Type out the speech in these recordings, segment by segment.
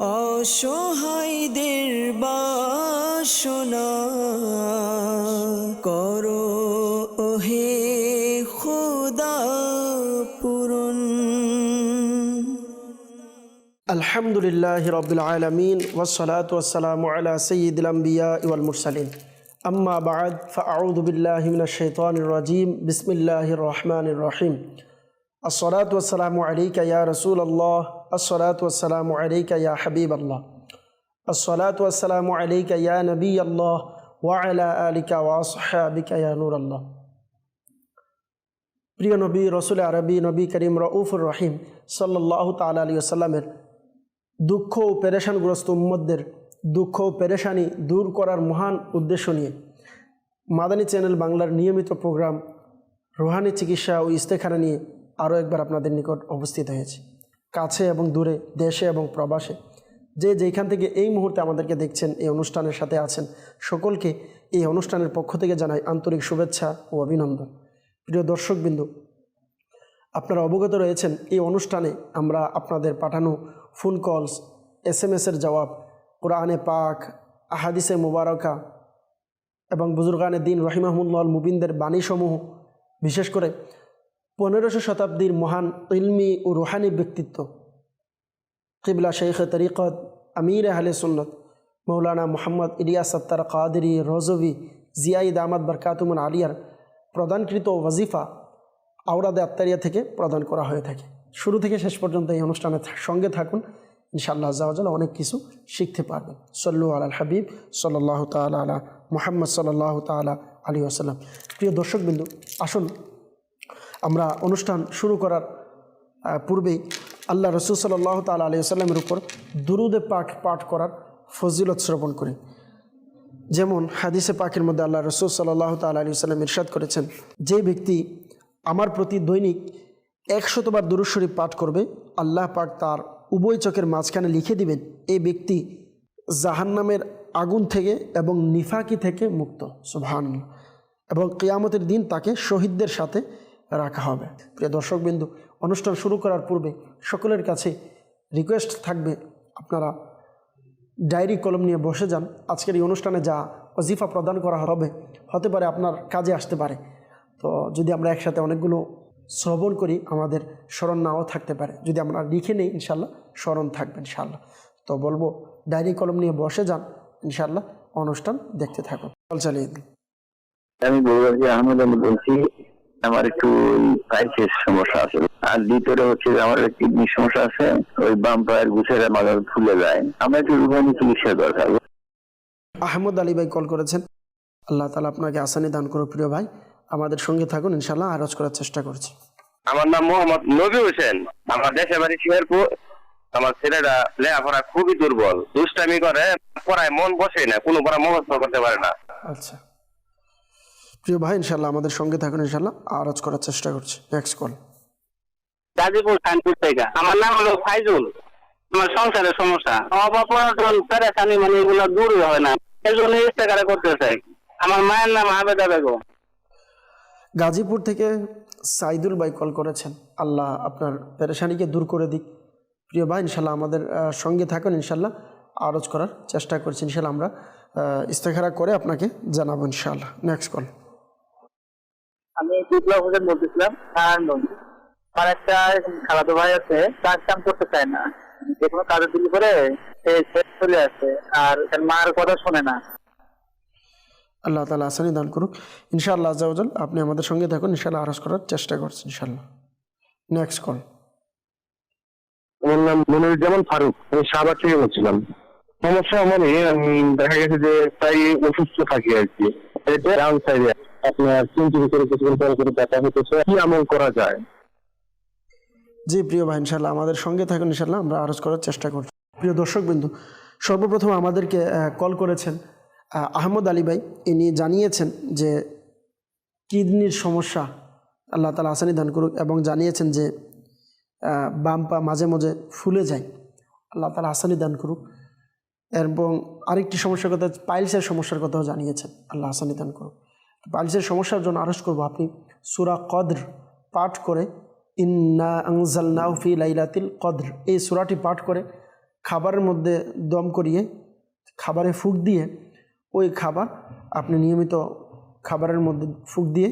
অসহায়দের বাসনা করো, ওহে খুদা পূরণ। আলহামদুলিল্লাহ রবিল আলমিন ওসলাত ওসালাম আলা সঈদুল আম্বিয়া ইউল মুরসালিন। আম্মা বাদ ফাউদুবিল্লাহমিন শৈতান রাজিম বিসমিল্লাহ রহমান রহিম। আসলাত ওসালাম আলিকা ইয়া রসুল আল্লাহ আসসালাত ওয়াসালাম হাবিব আল্লাহ ইয়া আল্লাহ আলিকা আল্লাহ প্রিয় নবী, রসুল আরবি, নবী করিম দুঃখ ও পেরেশানগ্রস্ত উম্মদের দুঃখ ও পেরেশানি দূর করার মহান উদ্দেশ্য নিয়ে মাদানী চ্যানেল বাংলার নিয়মিত প্রোগ্রাম রোহানি চিকিৎসা ও ইস্তেখানা নিয়ে আরও একবার আপনাদের নিকট অবস্থিত হয়েছে। কাছে এবং দূরে, দেশে এবং প্রবাসে। যে যেখান থেকে এই মুহূর্তে আমাদেরকে দেখছেন, এই অনুষ্ঠানের সাথে আছেন, সকলকে এই অনুষ্ঠানের পক্ষ থেকে জানাই আন্তরিক শুভেচ্ছা ও অভিনন্দন। প্রিয় দর্শকবিন্দু, আপনারা অবগত রয়েছেন, এই অনুষ্ঠানে আমরা আপনাদের পাঠানো ফোন কলস এস এম এসের জবাব, কোরআনে পাক, আহাদিসে মুবারকা এবং বুজুর্গানে দিন রহিমাহুল্লাল মুবিনদের বাণীসমূহ, বিশেষ করে পনেরোশো শতাব্দীর মহান ইলমি ও রুহানি ব্যক্তিত্ব। কিবলা শেখ তরিকত আমির আহলে সুন্নত মৌলানা মোহাম্মদ ইলিয়াস সত্তার কাদরি রজভি জিয়াইদ আহমদ বরকাতুমন আলিয়ার প্রদানকৃত ওয়াজিফা আওরাদে আত্মারিয়া থেকে প্রদান করা হয়ে থাকে। শুরু থেকে শেষ পর্যন্ত এই অনুষ্ঠানে সঙ্গে থাকুন। ইনশাআল্লাহ আজাল অনেক কিছু শিখতে পারবেন। সল্লু আল হাবিব সাল্লাহ তালা আলা মোহাম্মদ সাল্লাহ তালা আলী আসাল্লাম প্রিয় দর্শকবিন্দু, আসুন আমরা অনুষ্ঠান শুরু করার পূর্বেই আল্লাহ রসুল সাল্লাহ তালা আলী আসাল্লামের উপর দুরুদে পাক পাঠ করার ফজিলত শ্রবণ করি। যেমন হাদিসে পাকের মধ্যে আল্লাহ রসুল সাল্লাহ তাল আলী সাল্লাম ইরশাদ করেছেন, যে ব্যক্তি আমার প্রতি দৈনিক একশতবার দুরুদ শরীফ পাঠ করবে, আল্লাহ পাক তার উভয় চোখের মাঝখানে লিখে দিবেন এই ব্যক্তি জাহান্নামের আগুন থেকে এবং নিফাকি থেকে মুক্ত। সুবহান এবং কেয়ামতের দিন তাকে শহীদদের সাথে রাখা হবে। প্রিয় দর্শকবিন্দু, অনুষ্ঠান শুরু করার পূর্বে সকলের কাছে রিকোয়েস্ট থাকবে, আপনারা ডায়েরি কলম নিয়ে বসে যান। আজকের এই অনুষ্ঠানে যা অজিফা প্রদান করা হবে, হতে পারে আপনার কাজে আসতে পারে। তো যদি আমরা একসাথে অনেকগুলো শ্রবণ করি, আমাদের স্মরণ নাও থাকতে পারে। যদি আমরা লিখে নেই ইনশাল্লাহ স্মরণ থাকবে ইনশাল্লাহ তো বলব ডায়েরি কলম নিয়ে বসে যান ইনশাল্লাহ অনুষ্ঠান দেখতে থাকুন। চল চালিয়ে দিন আমি বলছি আমার একটু পাইপের সমস্যা আছে। আর দ্বিতীয়টা হচ্ছে যে আমার কিডনির সমস্যা আছে ওই বাম পায়ের গুছের মাঝে ফুলে যায়। আমার একটু রুহানি চিকিৎসা দরকার। আহমদ আলী ভাই কল করেছেন। আল্লাহ তালা আপনাকে আসানি দান করো প্রিয় ভাই। আমাদের সঙ্গে থাকুন ইনশাল্লাহ আরজ করার চেষ্টা করছি। আমার নাম মোহাম্মদ নবী হোসেন। আমার দেশে বাড়ি শিয়ারপুর আমার ছেলেরা লেখাপড়া খুবই দুর্বল। দুষ্টামি করে পড়ায় মন বসে না কোনো পড়া মুখস্থ করতে পারে না। আচ্ছা। প্রিয় ভাই ইনশাল্লাহ আমাদের সঙ্গে থাকুন ইনশাল্লাহ আরজ করার চেষ্টা করছি। নেক্সট কল গাজীপুর কানপুর থেকে। আমার নাম হলো ফাইজুল। আমার সংসারের সমস্যা। অনটন পেরেশানি মানে এগুলো দূরই হয় না। এই জন্য ইস্তেকারা করতে চাই আমার মায়ের নাম আবেদা বেগম। গাজীপুর থেকে সাইদুল ভাই কল করেছেন। আল্লাহ আপনার পেরেশানিকে দূর করে দিক। প্রিয় ভাই ইনশাল্লাহ আমাদের সঙ্গে থাকুন ইনশাল্লাহ আরজ করার চেষ্টা করছি ইনশাল্লাহ আমরা ইস্তেখারা করে আপনাকে জানাব ইনশাল্লাহ নেক্সট কল আমি বিপ্লব হোসেন বলতেছিলাম নারায়ণগঞ্জ। আমার একটা খালাতো ভাই আছে কাজ কাম করতে চায় না। যে কোনো কাজে দিলি করে সে শেষ চলে আসে আর তার মার কথা শোনে না। আল্লাহ তালা আসানি দান করুক। ইনশাআল্লাহ আজাউজাল আপনি আমাদের সঙ্গে থাকুন ইনশাআল্লাহ আরজ করার চেষ্টা করছি ইনশাআল্লাহ। নেক্সট কল আমার নাম মনিরুজ্জামান ফারুক আমি শাহবাগ থেকে বলছিলাম। সমস্যা মানে আমি দেখা গেছে যে প্রায় অসুস্থ থাকি আর কি। ডাউন সাইডে আপনার করে কিছুক্ষণ পরে করে ব্যথা হতেছে কি আমল করা যায়? জি, প্রিয় ভাই ইনশাল্লাহ আমাদের সঙ্গে থাকুন ইনশাল্লাহ আমরা আরজ করার চেষ্টা করছি প্রিয় দর্শকবিন্দু সর্বপ্রথম আমাদেরকে কল করেছেন আহমদ আলী ভাই। ইনি জানিয়েছেন যে কিডনির সমস্যা আল্লাহ তালা আসানি দান করুক এবং জানিয়েছেন যে বাম পা মাঝে মাঝে ফুলে যায়। আল্লাহ তালা আসানি দান করুক। এবং আরেকটি সমস্যার কথা, পাইলসের সমস্যার কথাও জানিয়েছেন। আল্লাহ আসানি দান করুক। পাইলসের সমস্যার জন্য আরজ করব। আপনি সুরা কদ্র পাঠ করে, ইন্না আংজালনাউ ফি লাইলাতিল কদ্র এই সূরাটি পাঠ করে খাবারের মধ্যে দম করিয়ে, খাবারে ফুক দিয়ে, ওই খাবার আপনি নিয়মিত খাবারের মধ্যে ফুক দিয়ে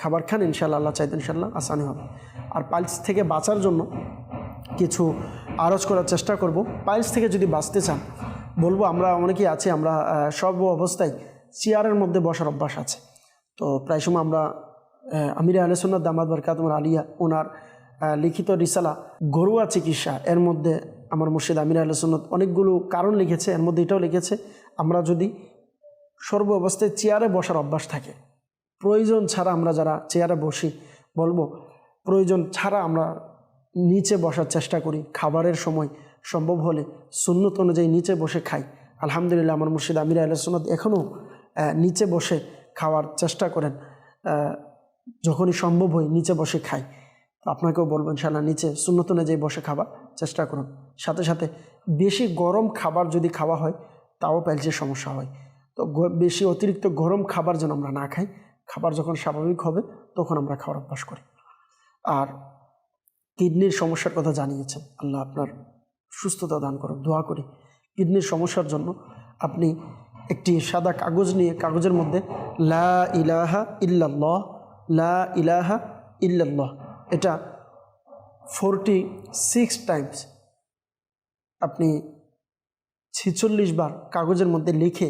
খাবার খান ইনশাল্লাহ আল্লাহ চাইতে ইনশাল্লাহ আসানি হবে। আর পাইলস থেকে বাঁচার জন্য কিছু আরজ করার চেষ্টা করব। পাইলস থেকে যদি বাঁচতে চান, বলব আমরা অনেকেই আছে, আমরা সর্ব অবস্থায় চেয়ারের মধ্যে বসার অভ্যাস আছে। তো প্রায় সময় আমরা আমির আলসুন্নার দামাদ বরকাতমর আলিয়া ওনার লিখিত রিসালা, ঘরোয়া চিকিৎসা, এর মধ্যে আমার মুর্শিদ আমির আলসুন্নত অনেকগুলো কারণ লিখেছে, এর মধ্যে এটাও লিখেছে, আমরা যদি সর্ব অবস্থায় চেয়ারে বসার অভ্যাস থাকে, প্রয়োজন ছাড়া আমরা যারা চেয়ারে বসি, বলব, প্রয়োজন ছাড়া আমরা নিচে বসার চেষ্টা করি, খাবারের সময় সম্ভব হলে সুন্নত অনুযায়ী নিচে বসে খাই। আলহামদুলিল্লাহ, আমার মুর্শিদ আমির আল্লাহ সুন্নত এখনও নিচে বসে খাওয়ার চেষ্টা করেন যখনই সম্ভব হয় নিচে বসে খাই। তো আপনাকেও বলব ইনশাল্লাহ নিচে সুন্নত অনুযায়ী বসে খাবার চেষ্টা করুন। সাথে সাথে বেশি গরম খাবার যদি খাওয়া হয়, তাও প্যালচের সমস্যা হয়। তো বেশি অতিরিক্ত গরম খাবার যেন আমরা না খাই, খাবার যখন স্বাভাবিক হবে, তখন আমরা খাওয়ার অভ্যাস করি। আর কিডনির সমস্যার কথা জানিয়েছেন, আল্লাহ আপনার সুস্থতা দান করুন দোয়া করি। কিডনির সমস্যার জন্য আপনি একটি সাদা কাগজ নিয়ে, কাগজের মধ্যে লা ইলাহা ইল্লাল্লাহ, লা ইলাহা ইল্লাল্লাহ। এটা ফোরটি সিক্স টাইমস আপনি ছেচল্লিশ বার কাগজের মধ্যে লিখে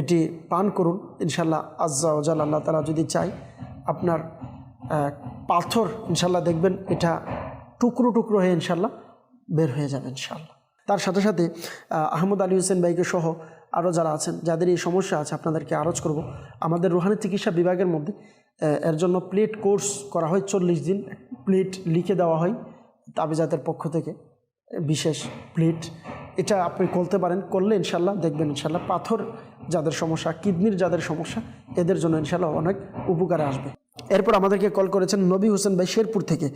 এটি পান করুন। ইনশাল্লাহ আজ্জা ওজাল আল্লাহ তালা যদি চাই আপনার পাথর ইনশাল্লাহ দেখবেন এটা টুকরো টুকরো হয়ে ইনশাল্লাহ বের হয়ে যাবে ইনশাল্লাহ তার সাথে সাথে আহমদ আলী হোসেন বাইকে সহ আরও যারা আছেন, যাদের এই সমস্যা আছে, আপনাদেরকে আরজ করব। আমাদের রুহানি চিকিৎসা বিভাগের মধ্যে এর জন্য প্লেট কোর্স করা হয় চল্লিশ দিন। প্লেট লিখে দেওয়া হয় তাবিজাতের পক্ষ থেকে, বিশেষ প্লেট। এটা আপনি করতে পারেন, করলে ইনশাল্লাহ, দেখবেন ইনশাল্লাহ পাথর যাদের সমস্যা, কিডনির যাদের সমস্যা, এদের জন্য ইনশাল্লাহ অনেক উপকারে আসবে। এরপর আমাদেরকে কল করেছেন নবী হোসেন ভাই শেরপুর থেকে।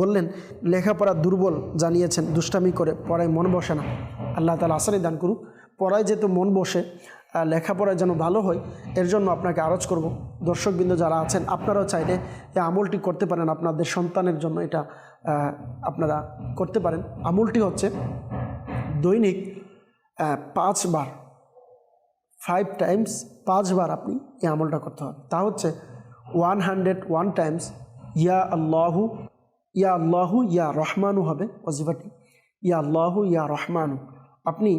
বললেন, লেখাপড়া দুর্বল, জানিয়েছেন, দুষ্টামি করে, পড়ায় মন বসে না। আল্লাহ তালা আসানি দান করুক। পড়ায় যেহেতু মন বসে লেখাপড়ায় যেন ভালো হয়, এর জন্য আপনাকে আরজ করব। দর্শকবৃন্দ যারা আছেন, আপনারাও চাইলে এই আমলটি করতে পারেন আপনাদের সন্তানের জন্য। এটা আপনারা করতে পারেন। আমলটি হচ্ছে দৈনিক পাঁচবার ফাইভ টাইমস পাঁচবার আপনি এই আমলটা করতে হবে। তা হচ্ছে ওয়ান হান্ড্রেড ওয়ান টাইমস ইয়া আল্লাহু ইয়া আল্লাহু ইয়া রহমানু হবে অজিফাটি ইয়া আল্লাহু ইয়া রহমানু আপনি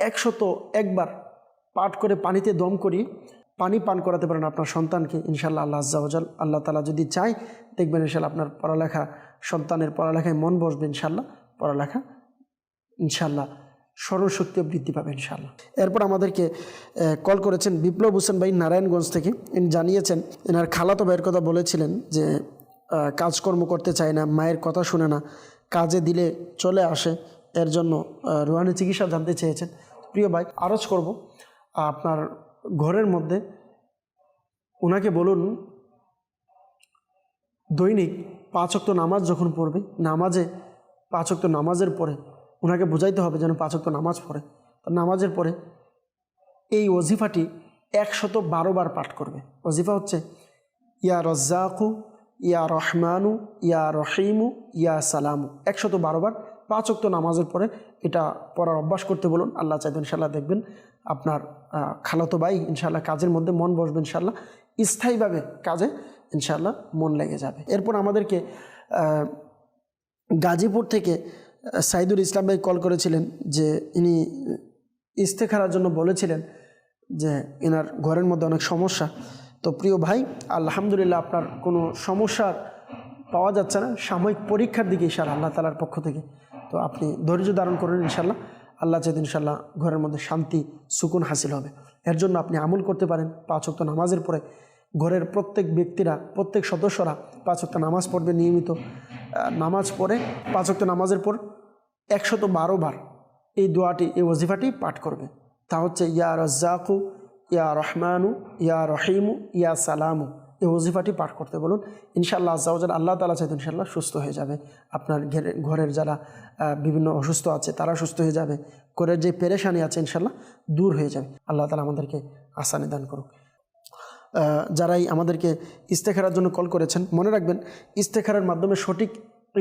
একশত একবার পাঠ করে পানিতে দম করিয়ে পানি পান করাতে পারেন আপনার সন্তানকে ইনশাল্লাহ আল্লাহ আজ্জাওজাল আল্লাহ তালা যদি চায়, দেখবেন ইনশাল্লাহ আপনার পড়ালেখা, সন্তানের পড়ালেখায় মন বসবে ইনশাল্লাহ পড়ালেখা ইনশাল্লাহ স্মরণশক্তিও বৃদ্ধি পাবে ইনশাল্লাহ এরপর আমাদেরকে কল করেছেন বিপ্লব হোসেন ভাই নারায়ণগঞ্জ থেকে। ইনি জানিয়েছেন, এনার খালাতো ভাইয়ের কথা বলেছিলেন যে কাজকর্ম করতে চায় না, মায়ের কথা শুনে না, কাজে দিলে চলে আসে, এর জন্য রুহানি চিকিৎসা জানতে চেয়েছেন। প্রিয় ভাই, আরজ করব, আপনার ঘরের মধ্যে ওনাকে বলুন, দৈনিক পাঁচ অক্ত নামাজ যখন পড়বে, নামাজে, পাঁচ অক্ত নামাজের পরে ওনাকে বোঝাইতে হবে যেন পাঁচ অক্ত নামাজ পড়ে। নামাজের পরে এই ওজিফাটি একশত বারো বার পাঠ করবে। ওজিফা হচ্ছে, ইয়া রজ্জাকু, ইয়া রহমানু, ইয়া রহিমু, ইয়া সালামু। একশত বারো বার পাঁচ অক্ত নামাজের পরে এটা পড়ার অভ্যাস করতে বলুন। আল্লাহ চাইতে ইনশাল্লাহ দেখবেন আপনার খালাতো ভাই ইনশাল্লাহ কাজের মধ্যে মন বসবে ইনশাল্লাহ স্থায়ীভাবে কাজে ইনশাল্লাহ মন লেগে যাবে। এরপর আমাদেরকে গাজীপুর থেকে সাইদুল ইসলাম ভাই কল করেছিলেন যে ইনি ইস্তেখারার জন্য বলেছিলেন যে এনার ঘরের মধ্যে অনেক সমস্যা। তো প্রিয় ভাই, আলহামদুলিল্লাহ আপনার কোনো সমস্যার পাওয়া যাচ্ছে না। সাময়িক পরীক্ষার দিকে ইনশাল্লাহ আল্লাহ তালার পক্ষ থেকে। তো আপনি ধৈর্য ধারণ করুন ইনশাল্লাহ আল্লাহ চাইতে ইনশাল্লাহ ঘরের মধ্যে শান্তি, সুকুন হাসিল হবে। এর জন্য আপনি আমল করতে পারেন পাঁচ ওয়াক্ত নামাজের পরে। ঘরের প্রত্যেক ব্যক্তিরা, প্রত্যেক সদস্যরা পাঁচ ওয়াক্ত নামাজ পড়বে নিয়মিত। নামাজ পড়ে, পাঁচ ওয়াক্ত নামাজের পর একশত বারো বার এই দোয়াটি, এই ওজিফাটি পাঠ করবে। তা হচ্ছে, ইয়া রাজ্জাকু, ইয়া রহমানু, ইয়া রহিমু, ইয়া সালামু। এই ওজিফাটি পাঠ করতে বলুন। ইনশাআল্লাহ আজ্জাউজাল আল্লাহ তালা চাইতে ইনশাল্লাহ সুস্থ হয়ে যাবে। আপনার ঘেরে, ঘরের যারা বিভিন্ন অসুস্থ আছে, তারা সুস্থ হয়ে যাবে। ঘরের যে পেরেশানি আছে ইনশাল্লাহ দূর হয়ে যাবে। আল্লাহ তালা আমাদেরকে আসানি দান করুক। যারাই আমাদেরকে ইস্তেখারার জন্য কল করেছেন, মনে রাখবেন, ইস্তেখারার মাধ্যমে সঠিক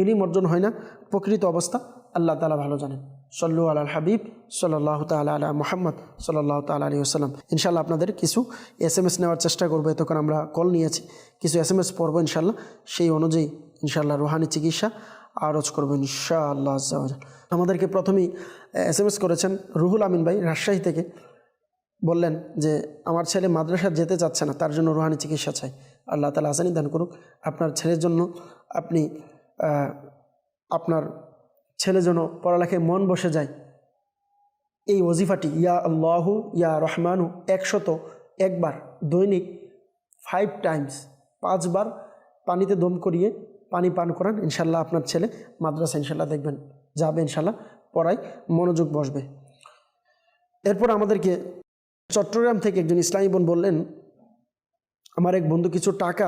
ইলিম অর্জন হয় না, প্রকৃত অবস্থা আল্লাহ তালা ভালো জানেন। সল্লু আল হাবিব সাল্লাহ তালা আলা মোহাম্মদ সাল্লাহ তালা আলী আসসালাম ইনশাল্লাহ আপনাদের কিছু এস এম এস নেওয়ার চেষ্টা করব, এতক্ষণ আমরা কল নিয়েছি। কিছু এস এম এস পড়ব ইনশাল্লাহ সেই অনুযায়ী ইনশাল্লাহ রোহানি চিকিৎসা আরজ করব ইনশাআল্লাহ আমাদেরকে প্রথমেই এস এম এস করেছেন রুহুল আমিন ভাই রাজশাহী থেকে। বললেন যে, আমার ছেলে মাদ্রাসা যেতে চাচ্ছে না, তার জন্য রুহানি চিকিৎসা চাই। আল্লাহ তালা আসানি দান করুক। আপনার ছেলের জন্য আপনি আপনার ছেলে যেন পড়ালেখায় মন বসে যায়। এই ওজিফাটি, ইয়া আল্লাহু, ইয়া রহমানু একশত একবার দৈনিক ফাইভ টাইমস পাঁচবার পানিতে দম করিয়ে পানি পান করান। ইনশাল্লাহ আপনার ছেলে মাদ্রাসা ইনশাল্লাহ দেখবেন, যাবে ইনশাল্লাহ পড়ায় মনোযোগ বসবে। এরপর আমাদেরকে চট্টগ্রাম থেকে একজন ইসলামী বোন বললেন, আমার এক বন্ধু কিছু টাকা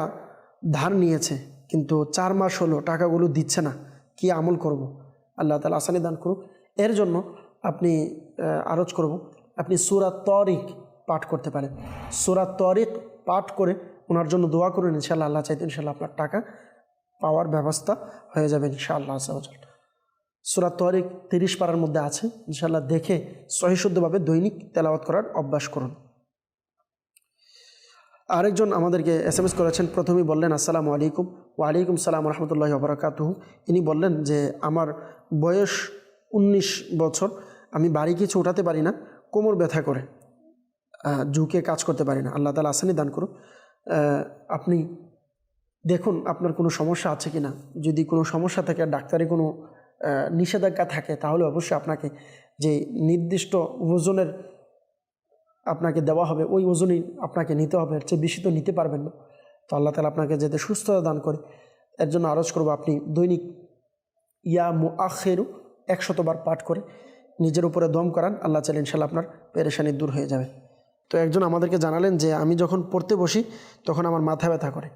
ধার নিয়েছে, কিন্তু চার মাস হলো টাকাগুলো দিচ্ছে না, কি আমল করব। আল্লাহ তালা আসানি দান করুক। এর জন্য আপনি আরজ করব, আপনি সুরাত তরিক পাঠ করতে পারেন। সুরাত তরিক পাঠ করে ওনার জন্য দোয়া করুন ইনশাল্লাহ আল্লাহ চাইতে ইনশাল্লাহ আপনার টাকা পাওয়ার ব্যবস্থা হয়ে যাবে, ইনশাআল্লাহ আসাল সুরাত তরিক তিরিশ পারার মধ্যে আছে। ইনশাল্লাহ দেখে সহিশুদ্ধভাবে দৈনিক তেলাওয়াত করার অভ্যাস করুন। আরেকজন আমাদেরকে এস এম এস করেছেন, প্রথমেই বললেন, আসসালামু আলাইকুম। ওয়ালাইকুম সালাম রহমতুল্লাহ ববরাকাতুহ ইনি বললেন যে, আমার বয়স উনিশ বছর, আমি বাড়ি কিছু উঠাতে পারি না, কোমর ব্যথা করে ঝুঁকে কাজ করতে পারি না। আল্লাহ তালা আসানি দান করুন আপনি দেখুন আপনার কোনো সমস্যা আছে কি না যদি কোনো সমস্যা থাকে ডাক্তারি কোনো নিষেধাজ্ঞা থাকে, তাহলে অবশ্যই আপনাকে যে নির্দিষ্ট ওজনের আপনাকে দেওয়া হবে, ওই ওজনই আপনাকে নিতে হবে, এর চেয়ে বেশি তো নিতে পারবেন না। তো আল্লাহ তালা আপনাকে যাতে সুস্থতা দান করে, এর জন্য আরজ করব আপনি দৈনিক ইয়া মু আখেরু একশতবার পাঠ করে, নিজের উপরে দম করান, আল্লাহ চাইলে ইনশাল্লাহ আপনার পেরেশানি দূর হয়ে যাবে। তো একজন আমাদেরকে জানালেন যে, আমি যখন পড়তে বসি, তখন আমার মাথা ব্যথা করে।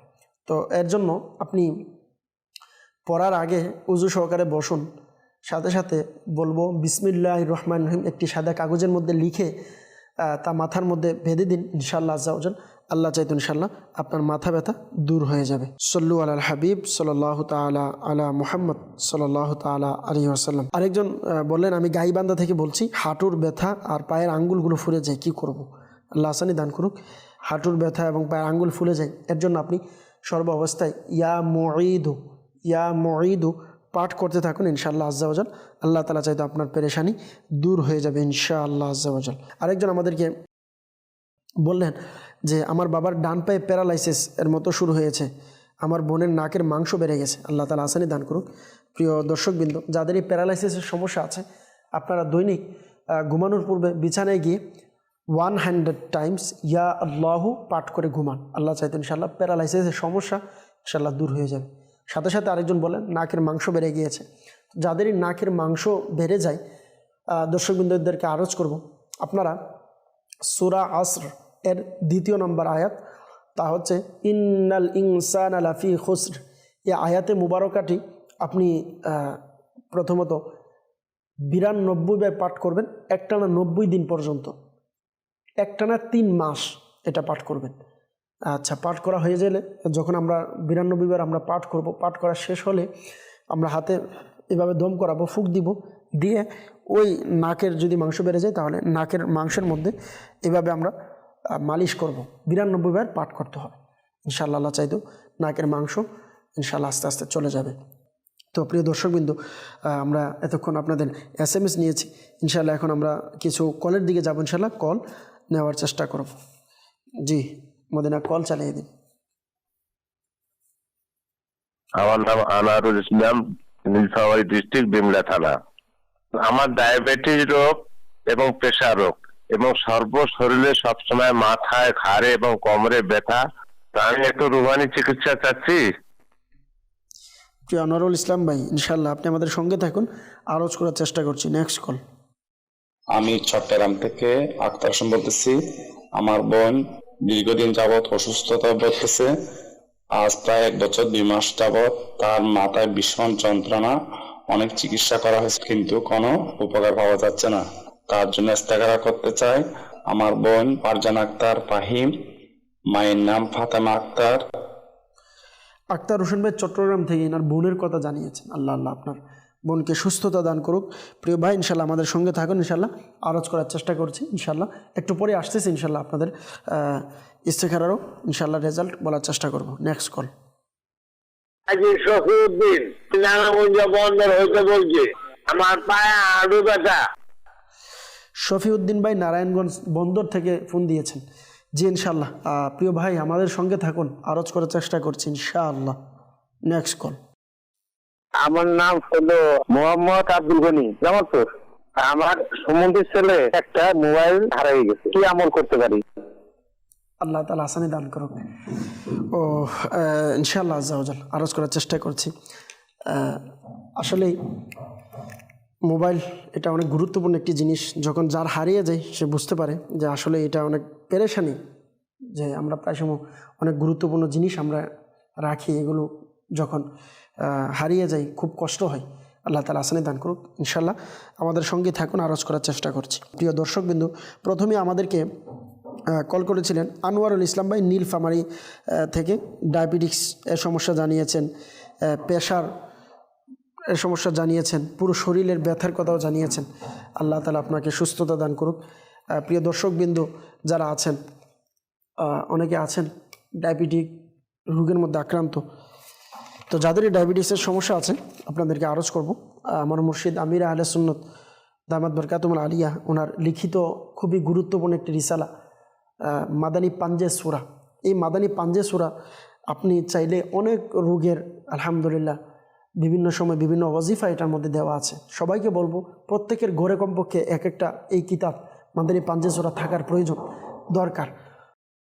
তো এর জন্য আপনি পড়ার আগে উজু সহকারে বসুন। সাথে সাথে বলব বিসমিল্লাহ রহমান রহিম, একটি সাদা কাগজের মধ্যে লিখে তা মাথার মধ্যে বেঁধে দিন ইনশাল্লাহ আজাউজান আল্লাহ চাইতো ইনশাল্লাহ আপনার মাথা ব্যথা দূর হয়ে যাবে। সল্লু আল হাবিব সাল্লাহ তালা আলা মুহাম্মদ সাল্লাহ তালা আলী আসাল্লাম আরেকজন বললেন, আমি গাইবান্ধা থেকে বলছি, হাঁটুর ব্যথা আর পায়ের আঙ্গুলগুলো ফুলে যায়, কি করব। আল্লাহ আসানি দান করুক, হাঁটুর ব্যথা এবং পায়ের আঙ্গুল ফুলে যায়। এর জন্য আপনি সর্ব অবস্থায় ইয়া মঈদু ইয়া মঈদু, পাঠ করতে থাকুন ইনশাআল্লাহ আজ্জাওয়াজাল আল্লাহ তালা চাইতো আপনার পেরেশানি দূর হয়ে যাবে ইনশাআল্লাহ আজ্জাওয়াজাল আরেকজন আমাদেরকে বললেন যে, আমার বাবার ডান পায়ে প্যারালাইসিস এর মতো শুরু হয়েছে। আমার বোনের নাকের মাংস বেড়ে গেছে। আল্লাহ তালা আসানি দান করুক। প্রিয় দর্শকবৃন্দ, যাদের এই প্যারালাইসিসের সমস্যা আছে, আপনারা দৈনিক ঘুমানোর পূর্বে বিছানায় গিয়ে ওয়ান হান্ড্রেড টাইমস ইয়া আল্লাহু পাঠ করে ঘুমান। আল্লাহ চাইতেন ইনশাল্লাহ প্যারালাইসিসের সমস্যা ইনশাল্লাহ দূর হয়ে যাবে। সাথে সাথে আরেকজন বলেন, নাকের মাংস বেড়ে গিয়েছে। যাদেরই নাকের মাংস বেড়ে যায় দর্শকবৃন্দদেরকে আরজ করব। আপনারা সুরা আসর এর দ্বিতীয় নম্বর আয়াত, তা হচ্ছে, ইন্নাল ইনসান আলাফি খুসর। এ আয়াতে মুবারকাটি আপনি প্রথমত বিরানব্বই বার পাঠ করবেন, একটানা নব্বই দিন পর্যন্ত। একটানা তিন মাস এটা পাঠ করবেন। আচ্ছা পাঠ করা হয়ে গেলে যখন আমরা বিরানব্বই বার আমরা পাঠ করব, পাঠ করা শেষ হলে আমরা হাতে এভাবে দম করাবো, ফুক দিব, দিয়ে ওই নাকের যদি মাংস বেড়ে যায় তাহলে নাকের মাংসের মধ্যে এভাবে আমরা মালিশ করব। বিরানব্বই বার পাঠ করতে হবে ইনশাআল্লাহ আল্লাহ চাইতো নাকের মাংস ইনশাল্লাহ আস্তে আস্তে চলে যাবে। তো প্রিয় দর্শকবিন্দু আমরা এতক্ষণ আপনাদের এস এম এস নিয়েছি। ইনশাআল্লাহ এখন আমরা কিছু কলের দিকে যাব ইনশাআল্লাহ। কল নেওয়ার চেষ্টা করব। জি। মদিনা কল চালিয়ে দিন। আমার নাম আনারুল ইসলাম নীলফামারী ডিস্ট্রিক্ট বিমলা থানা। আমার ডায়াবেটিস রোগ এবং প্রেশার রোগ এবং সর্ব শরীরে সবসময় মাথায় ঘাড়ে এবং কোমরে ব্যথা। আমি একটু রুমানি চিকিৎসা চাচ্ছি। প্রিয় আনোয়ারুল ইসলাম ভাই ইনশাল্লাহ আপনি আমাদের সঙ্গে থাকুন। আরজ করার চেষ্টা করছি। নেক্সট কল আমি চট্টগ্রাম থেকে আক্তার হোসেন বলতেছি। আমার বোন দীর্ঘদিন যাবৎ অসুস্থতা বলতেছে আজ প্রায় এক বছর, দুই মাস যাবৎ তার মাথায় ভীষণ যন্ত্রণা। অনেক চিকিৎসা করা হয়েছে, কিন্তু কোনো উপকার পাওয়া যাচ্ছে না। তার জন্য ইস্তেগারা করতে চাই। আমার বোন পারজান আক্তার ফাহিম, মায়ের নাম ফাতেমা আক্তার। আক্তার হোসেন ভাই চট্টগ্রাম থেকে এনার বোনের কথা জানিয়েছেন। আল্লাহ আল্লাহ আপনার বোনকে সুস্থতা দান করুক। প্রিয় ভাই ইনশাল্লাহ আমাদের সঙ্গে থাকুন ইনশাল্লাহ আরজ করার চেষ্টা করছি ইনশাল্লাহ। একটু পরে আসতেছি ইনশাল্লাহ আপনাদের ইস্তেখারারও ইনশাল্লাহ রেজাল্ট বলার চেষ্টা করব। নেক্সট কল শফিউদ্দিন নানাগঞ্জ বন্দর হইতে বলছে আমার পায়ে আড়ু ব্যথা। শফিউদ্দিন ভাই নারায়ণগঞ্জ বন্দর থেকে ফোন দিয়েছেন। জি ইনশাল্লাহ। প্রিয় ভাই আমাদের সঙ্গে থাকুন আরজ করার চেষ্টা করছি ইনশাআল্লাহ নেক্সট কল আমার নাম হলো মোহাম্মদ আব্দুল গনি। জামালপুর আমার সম্বন্ধের ছেলে একটা মোবাইল হারিয়ে গেছে। কি আমল করতে পারি? আল্লাহ তালা আসানি দান করুক। ও ইনশাআল্লাহ আজাল আরজ করার চেষ্টা করছি। আহ, আসলেই মোবাইল এটা অনেক গুরুত্বপূর্ণ একটি জিনিস। যখন যার হারিয়ে যায় সে বুঝতে পারে যে আসলে এটা অনেক পেরেশানি যে আমরা প্রায় সময় অনেক গুরুত্বপূর্ণ জিনিস আমরা রাখি এগুলো যখন হারিয়ে যায় খুব কষ্ট হয়। আল্লাহ তালা আসানি দান করুক ইনশাল্লাহ আমাদের সঙ্গে থাকুন আরজ করার চেষ্টা করছি। প্রিয় দর্শকবিন্দু প্রথমে আমাদেরকে কল করেছিলেন আনোয়ারুল ইসলাম ভাই নীলফামারি আহ, থেকে। ডায়াবেটিক্স এর সমস্যা জানিয়েছেন প্রেশার এর সমস্যা জানিয়েছেন পুরো শরীরের ব্যথার কথাও জানিয়েছেন। আল্লাহ তালা আপনাকে সুস্থতা দান করুক। প্রিয় দর্শকবৃন্দ যারা আছেন অনেকে আছেন ডায়াবেটিক রোগের মধ্যে আক্রান্ত তো যাদেরই ডায়াবেটিসের সমস্যা আছে, আপনাদেরকে আরজ করব। আমার মুর্শিদ আমির আহলে সুন্নত দামাদ বরকাতুমুল আলিয়া, ওনার লিখিত খুবই গুরুত্বপূর্ণ একটি রিসালা মাদানী পাঞ্জে সুরা। এই মাদানী পাঞ্জে সুরা আপনি চাইলে অনেক রোগের, আলহামদুলিল্লাহ, বিভিন্ন সময় বিভিন্ন ওয়াজিফা এটার মধ্যে দেওয়া আছে। সবাইকে বলব, প্রত্যেকের ঘরে কমপক্ষে এক একটা এই কিতাব, মাদানী পাঞ্জে সুরা থাকার প্রয়োজন দরকার।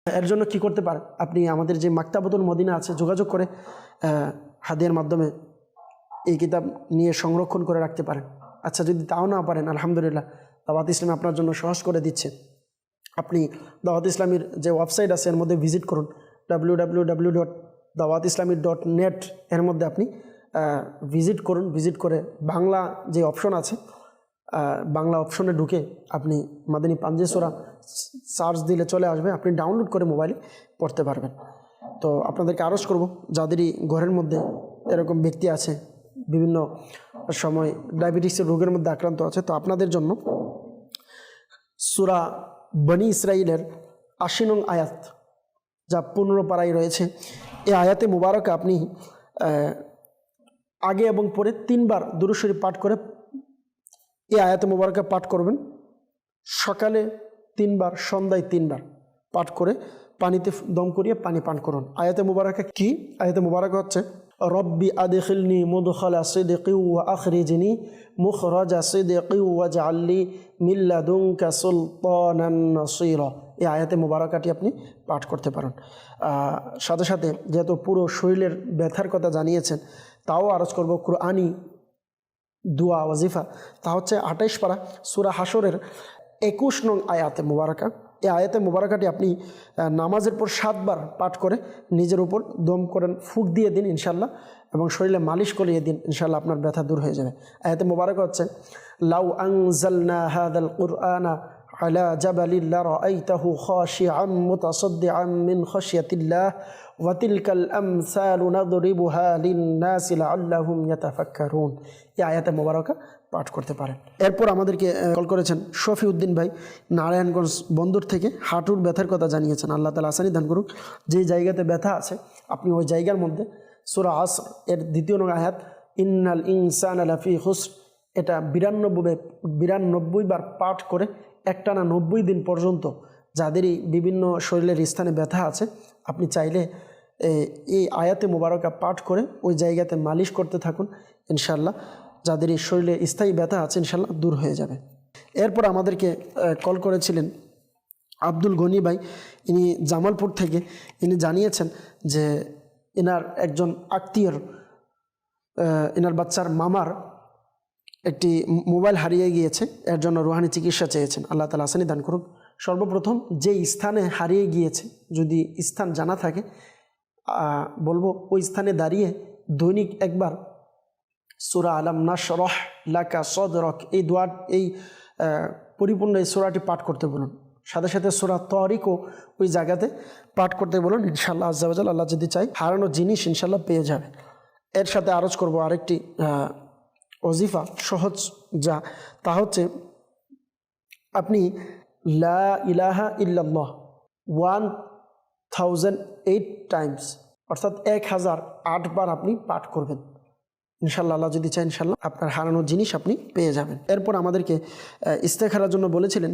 এর জন্য কি করতে পারেন আপনি আমাদের যে মাক্তাবতুল মদিনা আছে, যোগাযোগ করে হাদিয়ার মাধ্যমে এই কিতাব নিয়ে সংরক্ষণ করে রাখতে পারেন। আচ্ছা যদি তাও না পারেন, আলহামদুলিল্লাহ। দাওয়াত ইসলাম আপনার জন্য সহজ করে দিচ্ছে। আপনি দাওয়াত ইসলামীর যে ওয়েবসাইট আছে, এর মধ্যে ভিজিট করুন। ডাব্লিউ ডাব্লিউ ডাব্লিউ ডট দাওয়াত ইসলামী ডট নেট এর মধ্যে আপনি ভিজিট করুন। ভিজিট করে বাংলা যে অপশন আছে বাংলা অপশনে ঢুকে আপনি মাদিনী পাঞ্জেসোরা সার্চ দিলে চলে আসবে। আপনি ডাউনলোড করে মোবাইলে পড়তে পারবেন। তো আপনাদেরকে আরজ করব। যাদেরই ঘরের মধ্যে এরকম ব্যক্তি আছে, বিভিন্ন সময় ডায়াবেটিসের রোগের মধ্যে আক্রান্ত আছে, তো আপনাদের জন্য সুরা বনি ইসরাইলের আশি নং আয়াত যা পনেরো পাড়ায় রয়েছে, এই আয়াতে মুবারক আপনি আগে এবং পরে তিনবার দুরুশরী পাঠ করে এই আয়াতে মুবারকা পাঠ করবেন। সকালে তিনবার, সন্ধ্যায় তিনবার পাঠ করে পানিতে দম করিয়ে পানি পান করুন। আয়াতে মুবারকা কি? আয়াতে মুবারকা হচ্ছে, রব্বি আদখিলনি মুদখালা সিদকি ওয়া আখরিজনি মুখরাজা সিদকি ওয়া মিন লাদুনকা সুলতানান নাসীরা। এই আয়াতে মুবারকাটি আপনি পাঠ করতে পারেন। সাথে সাথে যেহেতু পুরো শরীরের ব্যথার কথা জানিয়েছেন, তাও আরজ করব কুরআনি দুয়া ওয়াজিফা। তা হচ্ছে আঠাইশ পারা সুরা হাসরের একুশ নং আয়াতে মুবারকা। এই আয়াতে মুবারকাটি আপনি আহ, নামাজের পর সাতবার পাঠ করে নিজের উপর দম করেন ফুক দিয়ে দিন ইনশাল্লাহ এবং শরীরে মালিশ করিয়ে দিন ইনশাল্লাহ আপনার ব্যথা দূর হয়ে যাবে আয়াতে মুবারকা হচ্ছে লাউ আংজালনা হাদাল কুরআনা على جبل لرأيته خاشعا متصدعا من خشية الله وتلك الأمثال نضربها للناس لعلهم يتفكرون এই আয়াতে মোবারকা পাঠ করতে পারেন। এরপর আমাদেরকে কল করেছেন শফি উদ্দিন ভাই, নারায়ণগঞ্জ বন্দর থেকে হাঁটুর ব্যথার কথা জানিয়েছেন। আল্লাহ তালা আসানি দান করুক। যে জায়গাতে ব্যথা আছে, আপনি ওই জায়গার মধ্যে, সুরা আসর, এর দ্বিতীয় নং আয়াত, ইন্নাল ইনসান আলাফি হুসর এটা বিরানব্বই বিরানব্বই বার পাঠ করে একটানা নব্বই দিন পর্যন্ত যাদেরই বিভিন্ন শরীরের স্থানে ব্যথা আছে, আপনি চাইলে এই আয়াতে মোবারকা পাঠ করে ওই জায়গাতে মালিশ করতে থাকুন ইনশাল্লাহ যাদের এই শরীরে স্থায়ী ব্যথা আছে ইনশাল্লাহ দূর হয়ে যাবে। এরপর আমাদেরকে কল করেছিলেন আব্দুল গনি ভাই। ইনি জামালপুর থেকে, ইনি জানিয়েছেন যে এনার একজন আত্মীয়র এনার বাচ্চার মামার একটি মোবাইল হারিয়ে গিয়েছে। এর জন্য রুহানি চিকিৎসা চেয়েছেন। আল্লাহ তালা আসানি দান করুক। সর্বপ্রথম যে স্থানে হারিয়ে গিয়েছে, যদি স্থান জানা থাকে বলব ওই স্থানে দাঁড়িয়ে দৈনিক একবার সুরা আলাম নাশরহ লাকা সদরক। এই দোয়া, এই পরিপূর্ণ এই সুরাটি পাঠ করতে বলুন। সাথে সাথে সোরা তরিকও ওই জায়গাতে পাঠ করতে বলুন। ইনশাল্লাহ আজ্জাবাজাল আল্লাহ যদি চাই হারানো জিনিস ইনশাল্লাহ পেয়ে যাবে। এর সাথে আরজ করব আরেকটি অজিফা সহজ যা, তা হচ্ছে আপনি লা ইলাহা ইল্লাল্লাহ ওয়ান থাউজেন্ড এইট টাইমস, অর্থাৎ এক হাজার আটবার আপনি পাঠ করবেন। ইনশাল্লাহ আল্লাহ যদি চান ইনশাল্লাহ আপনার হারানোর জিনিস আপনি পেয়ে যাবেন। এরপর আমাদেরকে ইস্তেখারার জন্য বলেছিলেন,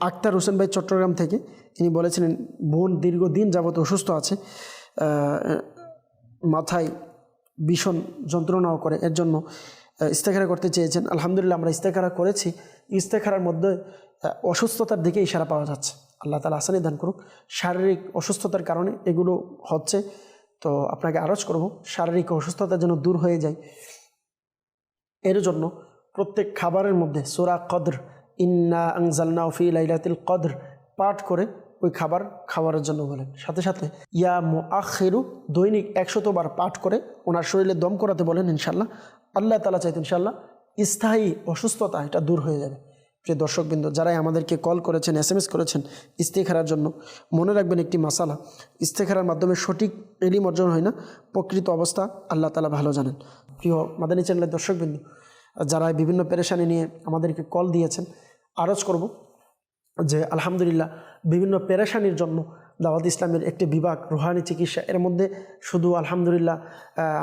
আক্তার হোসেন ভাই চট্টগ্রাম থেকে, তিনি বলেছিলেন, বোন দীর্ঘদিন যাবত অসুস্থ আছে মাথায় ভীষণ যন্ত্রণাও করে, এর জন্য ইস্তেখারা করতে চেয়েছেন। আলহামদুলিল্লাহ আমরা ইস্তেখারা করেছি। ইস্তেখারার মধ্যে অসুস্থতার দিকে ইশারা পাওয়া যাচ্ছে। আল্লাহ তালা আসানি দান করুক। শারীরিক অসুস্থতার কারণে এগুলো হচ্ছে। তো আপনাকে আরজ করব, শারীরিক অসুস্থতা যেন দূর হয়ে যায় এর জন্য প্রত্যেক খাবারের মধ্যে সোরা কদর, ইন্না আংজালনা ফি লাইলাতিল কদর পাঠ করে ওই খাবার খাওয়ার জন্য বলেন। সাথে সাথে, ইয়া মো আখেরু দৈনিক একশতবার পাঠ করে ওনার শরীরে দম করাতে বলেন ইনশাল্লাহ আল্লাহ তালা চাইতে ইনশাল্লাহ স্থায়ী অসুস্থতা এটা দূর হয়ে যাবে। প্রিয় দর্শকবৃন্দ, যারাই আমাদেরকে কল করেছেন এস এম এস করেছেন ইস্তেখারার জন্য, মনে রাখবেন একটি মাসালা। ইস্তেখারার মাধ্যমে সঠিক এলিম অর্জন হয় না, প্রকৃত অবস্থা আল্লাহ তালা ভালো জানেন। প্রিয় মাদানী চ্যানেলের দর্শকবৃন্দ, যারা বিভিন্ন পেরেশানি নিয়ে আমাদেরকে কল দিয়েছেন, আরজ করব যে আলহামদুলিল্লাহ বিভিন্ন পেরেশানির জন্য দাওয়াত ইসলামের একটি বিভাগ, রুহানি চিকিৎসা, এর মধ্যে শুধু আলহামদুলিল্লাহ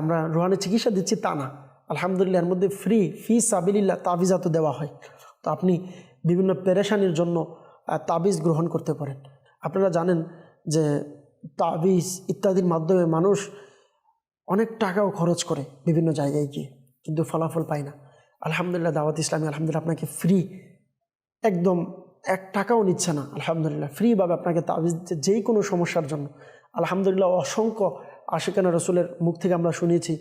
আমরা রুহানি চিকিৎসা দিচ্ছি তা না। আলহামদুলিল্লাহ, এর মধ্যে ফ্রি ফি সাবিলিল্লাহ তাবিজাত দেওয়া হয়। তো আপনি বিভিন্ন পেরেশানির জন্য তাবিজ গ্রহণ করতে পারেন। আপনারা জানেন যে তাবিজ ইত্যাদির মাধ্যমে মানুষ অনেক টাকাও খরচ করে বিভিন্ন জায়গায় গিয়ে, কিন্তু ফলাফল পায় না। আলহামদুলিল্লাহ, দাওয়াত ইসলামী আলহামদুলিল্লাহ আপনাকে ফ্রি একদম এক টাকাও নিচ্ছে না, আলহামদুলিল্লাহ। ফ্রিভাবে আপনাকে তাবিজ যেই কোনো সমস্যার জন্য। আলহামদুলিল্লাহ, অসংখ্য আশিকানা রসুলের মুখ থেকে আমরা শুনেছি,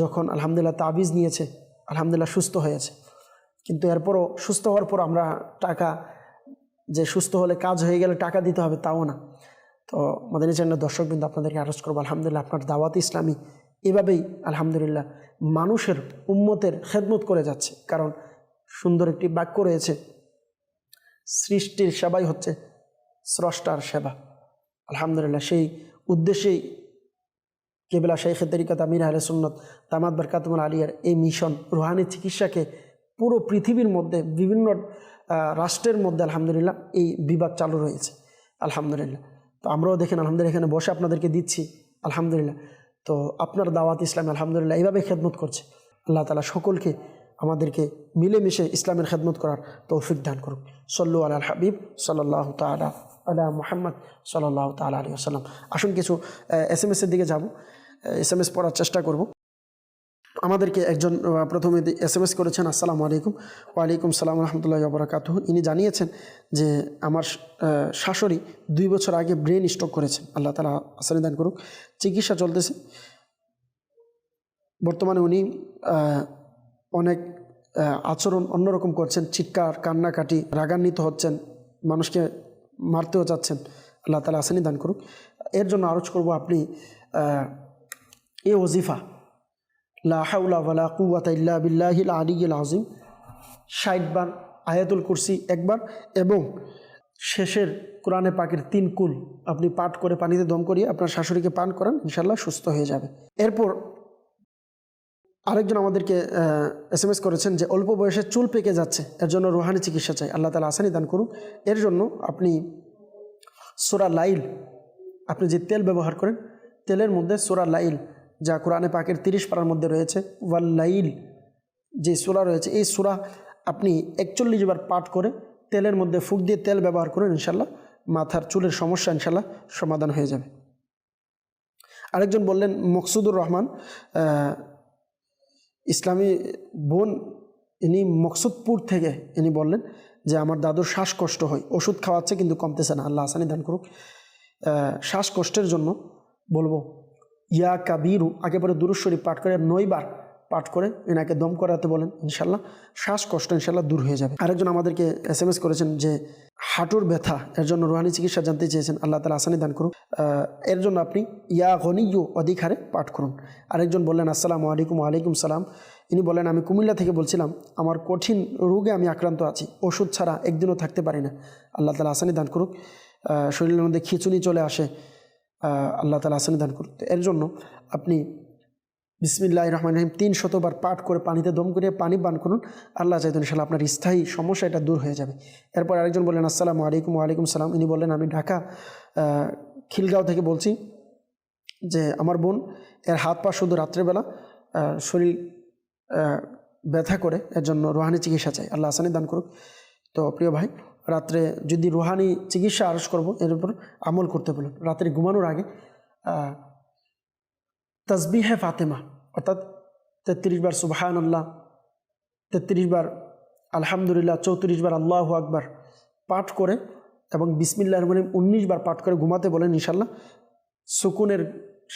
যখন আলহামদুলিল্লাহ তাবিজ নিয়েছে, আলহামদুলিল্লাহ সুস্থ হয়েছে। কিন্তু এরপরও সুস্থ হওয়ার পর আমরা টাকা, যে সুস্থ হলে কাজ হয়ে গেলে টাকা দিতে হবে তাও না। তো মাদানী চ্যানেলের দর্শকবৃন্দ আপনাদেরকে আরজ করব, আলহামদুলিল্লাহ আপনার দাওয়াত ইসলামী এভাবেই, আলহামদুলিল্লাহ, মানুষের, উম্মতের খেদমত করে যাচ্ছে। কারণ সুন্দর একটি বাক্য রয়েছে, সৃষ্টির সেবাই হচ্ছে স্রষ্টার সেবা। আলহামদুলিল্লাহ, সেই উদ্দেশ্যেই কেবলা শেখ তরিকাত আমির আহলে সুন্নত তামাদ বরকাতমুল আলিয়ার এই মিশন, রুহানি চিকিৎসাকে পুরো পৃথিবীর মধ্যে, বিভিন্ন রাষ্ট্রের মধ্যে আলহামদুলিল্লাহ এই বিভাগ চালু রয়েছে। আলহামদুলিল্লাহ। তো আমরাও দেখেন, আলহামদুলিল্লাহ এখানে বসে আপনাদেরকে দিচ্ছি। আলহামদুলিল্লাহ। তো আপনার দাওয়াত ইসলাম আলহামদুলিল্লাহ এইভাবে খেদমত করছে। আল্লাহ তালা সকলকে আমাদেরকে মিলেমিশে ইসলামের খেদমত করার তৌফিক দান করুক। সল্লু আল হাবিব সাল্লাহ তালা আলা মোহাম্মদ সাল্লাহ তালা আলী আসাল্লাম আসুন কিছু এস এম এসের দিকে যাব। এস এম এস পড়ার চেষ্টা করব। আমাদেরকে একজন প্রথমে এস এম এস করেছেন, আসসালামু আলাইকুম। ওয়ালাইকুম সালাম রহমতুল্লাহ বরাকাত ইনি জানিয়েছেন যে আমার শাশুড়ি দুই বছর আগে ব্রেন স্ট্রোক করেছেন আল্লাহ তালা আসানি দান করুক। চিকিৎসা চলতেছে। বর্তমানে উনি অনেক আচরণ অন্যরকম করছেন। চিৎকার, কান্নাকাটি, রাগান্বিত হচ্ছেন। মানুষকে মারতেও চাচ্ছেন। আল্লাহ তালা আসানি দান করুক। এর জন্য আরজ করব আপনি এ ওজিফা লা হাউলা ওয়ালা কুওয়াতা ইল্লা বিল্লাহিল আলিয়্যিল আযীম। ষাট বার আয়াতুল কুরসি একবার এবং শেষের কোরআনে পাকের তিন কুল আপনি পাঠ করে পানিতে দম করিয়ে আপনার শাশুড়িকে পান করান ইনশাল্লাহ সুস্থ হয়ে যাবে। এরপর আরেকজন আমাদেরকে এস এম এস করেছেন যে অল্প বয়সে চুল পেকে যাচ্ছে, এর জন্য রুহানি চিকিৎসা চাই, আল্লাহ তালা আসানি দান করুন এর জন্য আপনি সোরা লাইল, আপনি যে তেল ব্যবহার করেন, তেলের মধ্যে সোরা লাইল যা কোরআনে পাকের তিরিশ পাড়ার মধ্যে রয়েছে। ওয়াল লাইল যে সুরা রয়েছে, এই সুরা আপনি একচল্লিশ বার পাঠ করে তেলের মধ্যে ফুক দিয়ে তেল ব্যবহার করেন ইনশাল্লাহ মাথার চুলের সমস্যা ইনশাল্লাহ সমাধান হয়ে যাবে। আরেকজন বললেন, মকসুদুর রহমান ইসলামী বোন, ইনি মকসুদপুর থেকে ইনি বললেন যে, আমার দাদুর শ্বাসকষ্ট হয়, ওষুধ খাওয়াচ্ছে কিন্তু কমতেছে না, আল্লাহ আসানি দান করুক। শ্বাসকষ্টের জন্য বলব ইয়া কাবিরু, আগে পরে দুরুজ শরীফ পাঠ করে, নয়বার পাঠ করে এনাকে দম করাতে বলেন, ইনশাল্লাহ। শ্বাসকষ্ট ইনশাল্লাহ দূর হয়ে যাবে। আরেকজন আমাদেরকে এস এম এস করেছেন যে, হাঁটুর ব্যথা, এর জন্য রোহানি চিকিৎসা জানতে চেয়েছেন, আল্লাহ তালা আসানি দান করুন এর জন্য আপনি ইয়া গনিয়ু অধিক হারে পাঠ করুন। আরেকজন বললেন, আসসালামু আলাইকুম ওয়ালাইকুম সালাম। ইনি বলেন আমি কুমিল্লা থেকে বলছিলাম, আমার কঠিন রোগে আমি আক্রান্ত আছি, ওষুধ ছাড়া একদিনও থাকতে পারি না। আল্লাহ তালা আসানি দান করুক। শরীরের মধ্যে খিচুনি চলে আসে আল্লাহ তালা আসানি দান করুক তো এর জন্য আপনি বিসমিল্লাহ রহমান রহিম তিন শতবার পাঠ করে পানিতে দম করিয়ে পানি পান করুন, আল্লাহ চাইতেন ইনশাল্লাহ আপনার স্থায়ী সমস্যা এটা দূর হয়ে যাবে। এরপর আরেকজন বললেন, আসসালামু আলাইকুম ওয়ালাইকুম সালাম। ইনি বললেন, আমি ঢাকা খিলগাঁও থেকে বলছি যে আমার বোন এর হাত পা শুধু রাত্রেবেলা শরীর ব্যথা করে, এর জন্য রোহানি চিকিৎসা চাই। আল্লাহ আসানি দান করুক। তো প্রিয় ভাই রাত্রে যদি রুহানি চিকিৎসা আরস করব, এর উপর আমল করতে বলুন। রাত্রে ঘুমানোর আগে তসবিহে ফাতেমা, অর্থাৎ তেত্রিশ বার সুবাহান আল্লাহ তেত্রিশ বার আলহামদুলিল্লাহ, চৌত্রিশ বার আল্লাহ আকবার পাঠ করে এবং বিসমিল্লাহ রহমান উনিশ বার পাঠ করে ঘুমাতে বলেন ইনশাল্লাহ সুকুনের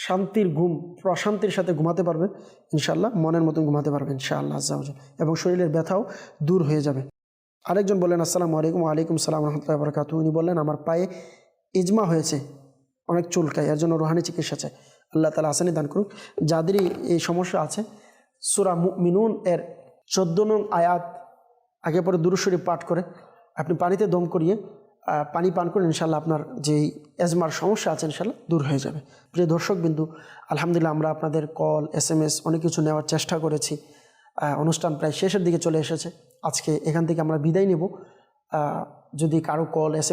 শান্তির ঘুম, প্রশান্তির সাথে ঘুমাতে পারবে ইনশাল্লাহ মনের মতন ঘুমাতে পারবে, ইনশাআল্লাহ আজ্জাউজা এবং শরীরের ব্যথাও দূর হয়ে যাবে। আরেকজন বললেন, আসসালামু আলাইকুম, ওয়ালাইকুম সালাম রহমতুল্লাহ বরকাত উনি বললেন, আমার পায়ে ইজমা হয়েছে, অনেক চুলকায়, এর জন্য রোহানি চিকিৎসা চাই। আল্লাহ তালা আসানি দান করুক। যাদেরই এই সমস্যা আছে, সুরা মিনুন এর চোদ্দ নং আয়াত, আগে পরে দুরুশ্বরী পাঠ করে, আপনি পানিতে দম করিয়ে পানি পান করুন ইনশাল্লাহ আপনার যেই এজমার সমস্যা আছে ইনশাল্লাহ দূর হয়ে যাবে। প্রিয় দর্শক বিন্দু, আলহামদুলিল্লাহ আমরা আপনাদের কল এস অনেক কিছু নেওয়ার চেষ্টা করেছি। অনুষ্ঠান প্রায় শেষের দিকে চলে এসেছে। আজকে এখান থেকে আমরা বিদায় নেব। যদি কারও কল এস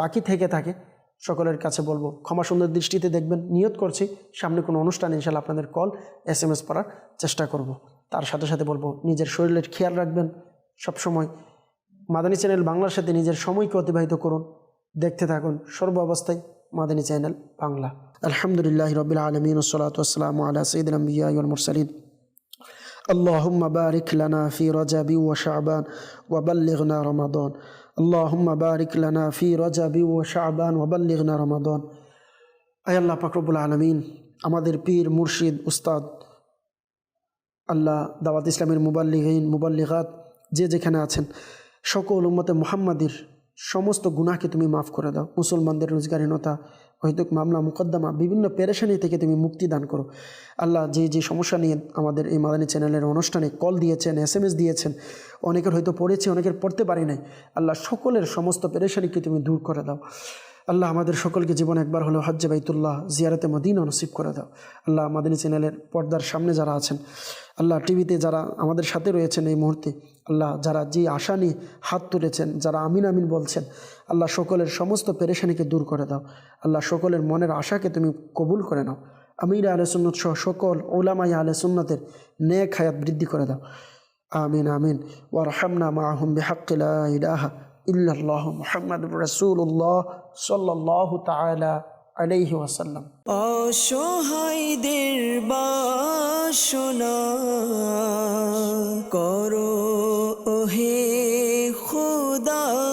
বাকি থেকে থাকে, সকলের কাছে বলব, ক্ষমা সুন্দর দৃষ্টিতে দেখবেন, নিয়ত করছি, সামনে কোনো অনুষ্ঠানে ইনশাল্লাহ আপনাদের কল এস এম এস পড়ার চেষ্টা করব। তার সাথে সাথে বলব, নিজের শরীরের খেয়াল রাখবেন, সবসময় মাদানী চ্যানেল বাংলার সাথে নিজের সময়কে অতিবাহিত করুন, দেখতে থাকুন, সর্ব অবস্থায় মাদানী চ্যানেল বাংলা। আলহামদুলিল্লাহ রবিল আলমিন ওসলাতাম আলা সঈদ মুরসালিন। اللهم بارك لنا في رجب وشعبان وبلغنا رمضان اللهم بارك لنا في رجب وشعبان وبلغنا رمضان আয় আল্লাহ পাকরবুল আলমিন আমাদের পীর মুর্শিদ উস্তাদ আল্লাহ দাওয়াত ইসলামের মুবাল্লিগিন মুবাল্লিগাত যে যেখানে আছেন সকল উম্মতে মুহাম্মাদির সমস্ত গুনাহকে তুমি মাফ করে দাও। মুসলমানদের রোজগারহীনতা হয়তো মামলা, মোকদ্দমা, বিভিন্ন পেরেশানি থেকে তুমি মুক্তি দান করো। আল্লাহ যে যে সমস্যা নিয়ে আমাদের এই মাদানী চ্যানেলের অনুষ্ঠানে কল দিয়েছেন এস দিয়েছেন, অনেকের হয়তো পড়েছে, অনেকের পড়তে পারি নাই। আল্লাহ সকলের সমস্ত পেরেশানিকে তুমি দূর করে দাও। আল্লাহ আমাদের সকলকে জীবন একবার হলেও হজ্জে বাইতুল্লাহ জিয়ারতে মদিনা নসিব করে দাও। আল্লাহ মাদিনী চ্যানেলের পর্দার সামনে যারা আছেন, আল্লাহ টিভিতে যারা আমাদের সাথে রয়েছেন এই মুহূর্তে, আল্লাহ যারা যে আশা নিয়ে হাত তুলেছেন, যারা আমিন আমিন বলছেন, আল্লাহ সকলের সমস্ত পেরেশানিকে দূর করে দাও। আল্লাহ সকলের মনের আশাকে তুমি কবুল করে নাও। আমির আলে সুন্নত সহ সকল ওলামাই আলে সুন্নতের নেক হায়াত বৃদ্ধি করে দাও। আমিন আমিন। ওয়ারহামনা মাহুম বিহাক্কিলা ইলাহা ইল্লাল্লাহ মুহাম্মাদুর রাসূলুল্লাহ সাল্লাল্লাহু তাআলা আলাইহি ওয়াসাল্লাম। অসহায়দের বাসনা করো ওহে খুদা।